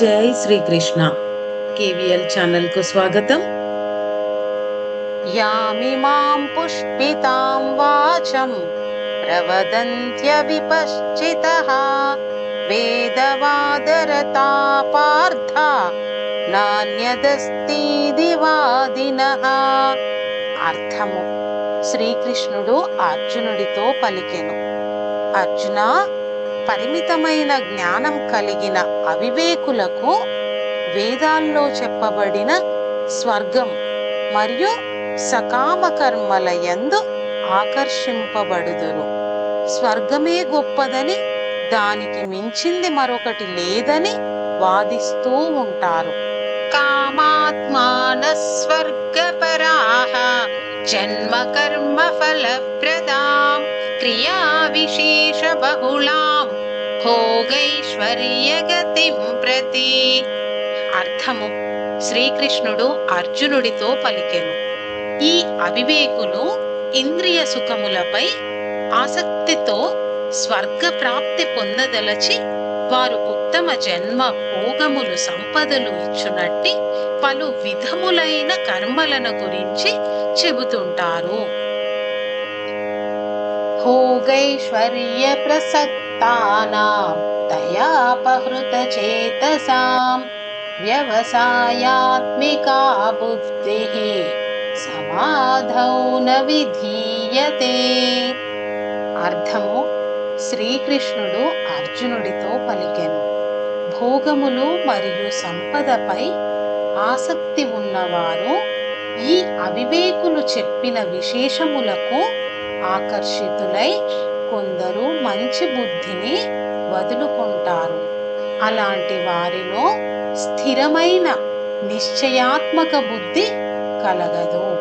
జై శ్రీకృష్ణ. కేవీఎల్ ఛానల్కు స్వాగతం. యామి మాం పుష్పితాం వాచం ప్రవదంత్య విపశ్చితః వేదవాదరతా పార్థ నాన్యదస్తి దివాదినః అర్థము. శ్రీకృష్ణుడు అర్జునుడితో పలికెను. అర్జున పరిమితమైన జ్ఞానం కలిగిన అవివేకులకు వేదాల్లో చెప్పబడిన స్వర్గం మరియు సకామ కర్మల యందు ఆకర్షింపబడుదురు స్వర్గమే గొప్పదని దానికి మించింది మరొకటి లేదని వాదిస్తూ ఉంటారు. కామాత్మాన స్వర్గపరాహ జన్మ కర్మ ఫలప్రదాం క్రియా విశేష బహుళాం భోగైశ్వర్యగతిం ప్రతి అర్థము శ్రీకృష్ణుడు అర్జునుడితో పలికెను. ఈ అవివేకులు ఇంద్రియ సుఖములపై ఆసక్తితో స్వర్గ ప్రాప్తి పొందదలచి వారు ఉత్తమ జన్మ భోగములు సంపదలు ఇచ్చునట్టి పలు విధములైన కర్మలను గురించి చెబుతుంటారు. భోగైశ్వర్య ప్రసక్తానాం దయాపహృత చేతసాం వ్యవసాయాత్మికా బుద్ధి సమాధౌ న విధీయతే. అర్థము శ్రీకృష్ణుడు అర్జునుడితో పలికెను. భోగములు మరియు సంపదపై ఆసక్తి ఉన్నవారు ఈ అవివేకులు చెప్పిన విశేషములకు ఆకర్షితులై కొందరు మంచి బుద్ధిని వదులుకుంటారు. అలాంటి వారిలో స్థిరమైన నిశ్చయాత్మక బుద్ధి కలగదు.